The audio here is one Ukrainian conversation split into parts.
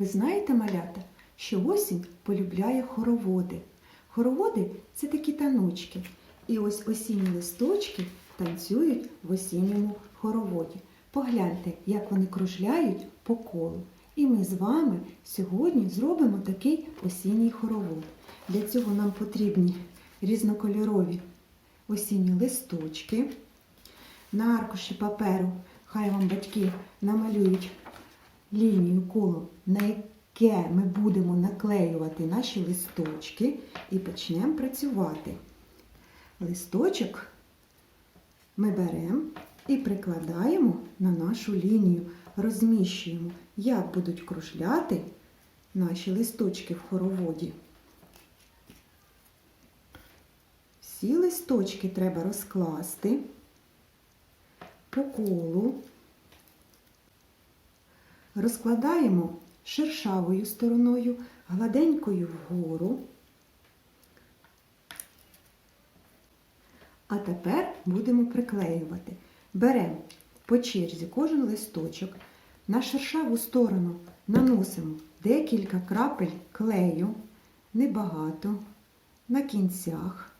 Ви знаєте, малята, що осінь полюбляє хороводи. Хороводи це такі таночки. І ось осінні листочки танцюють в осінньому хороводі. Погляньте, як вони кружляють по колу. І ми з вами сьогодні зробимо такий осінній хоровод. Для цього нам потрібні різнокольорові осінні листочки. На аркуші паперу хай вам батьки намалюють лінію коло, на яке ми будемо наклеювати наші листочки і почнемо працювати. Листочок ми беремо і прикладаємо на нашу лінію, розміщуємо, як будуть кружляти наші листочки в хороводі. Всі листочки треба розкласти по колу. Розкладаємо шершавою стороною, гладенькою вгору. А тепер будемо приклеювати. Беремо по черзі кожен листочок, на шершаву сторону наносимо декілька крапель клею, небагато, на кінцях.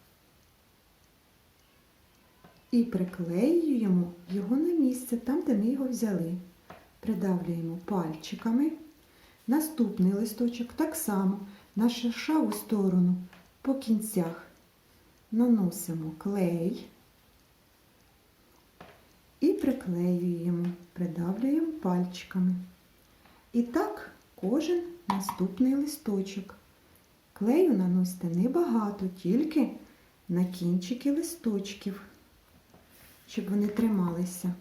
І приклеюємо його на місце, там, де ми його взяли. Придавлюємо пальчиками. Наступний листочок так само на шершаву сторону по кінцях наносимо клей і приклеюємо, придавлюємо пальчиками. І так кожен наступний листочок. Клею наносите небагато, тільки на кінчики листочків, щоб вони трималися.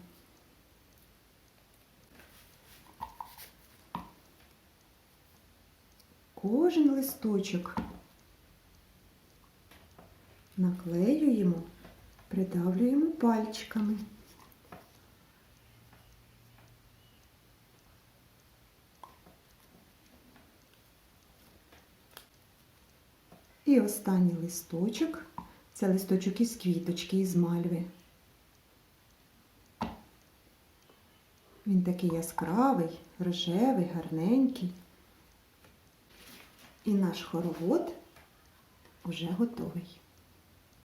Кожен листочок наклеюємо, придавлюємо пальчиками. І останній листочок це листочок із квіточки, із мальви. Він такий яскравий, рожевий, гарненький. І наш хоровод уже готовий.